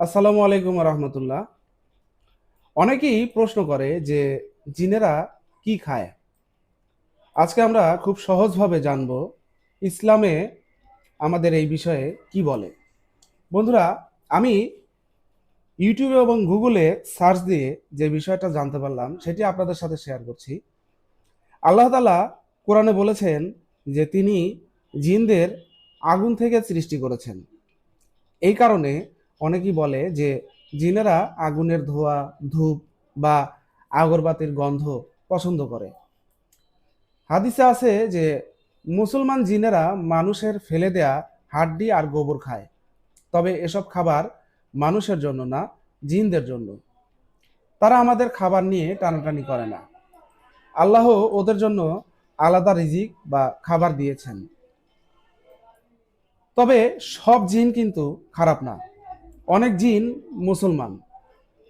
আসসালামু আলাইকুম রহমতুল্লাহ। অনেকেই প্রশ্ন করে যে জিনেরা কি খায়? আজকে আমরা খুব সহজভাবে জানব ইসলামে আমাদের এই বিষয়ে কি বলে। বন্ধুরা, আমি ইউটিউবে এবং গুগলে সার্চ দিয়ে যে বিষয়টা জানতে পারলাম, সেটি আপনাদের সাথে শেয়ার করছি। আল্লাহ তালা কোরআনে বলেছেন যে তিনি জিনদের আগুন থেকে সৃষ্টি করেছেন। এই কারণে অনেকেই বলে যে জিনেরা আগুনের ধোয়া, ধূপ বা আগরবাতির গন্ধ পছন্দ করে। হাদিসে আছে যে মুসলমান জিনেরা মানুষের ফেলে দেয়া হাড্ডি আর গোবর খায়। তবে এসব খাবার মানুষের জন্য না, জিনদের জন্য। তারা আমাদের খাবার নিয়ে টানাটানি করে না। আল্লাহ ওদের জন্য আলাদা রিজিক বা খাবার দিয়েছেন। তবে সব জিন কিন্তু খারাপ না। অনেক জিন মুসলমান,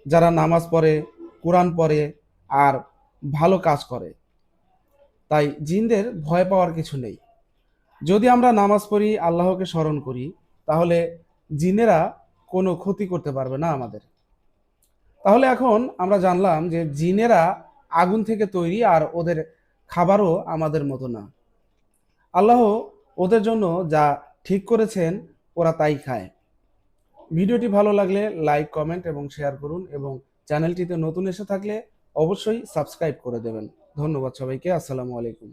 যারা নামাজ পড়ে, কোরআন পড়ে আর ভালো কাজ করে। তাই জিনদের ভয় পাওয়ার কিছু নেই। যদি আমরা নামাজ পড়ি, আল্লাহকে স্মরণ করি, তাহলে জিনেরা কোনো ক্ষতি করতে পারবে না আমাদের। তাহলে এখন আমরা জানলাম যে জিনেরা আগুন থেকে তৈরি আর ওদের খাবারও আমাদের মতো না। আল্লাহ ওদের জন্য যা ঠিক করেছেন, ওরা তাই খায়। ভিডিওটি ভালো লাগলে লাইক, কমেন্ট এবং শেয়ার করুন এবং চ্যানেলটিতে নতুন এসে থাকলে অবশ্যই সাবস্ক্রাইব করে দেবেন। ধন্যবাদ সবাইকে, আসসালামু আলাইকুম।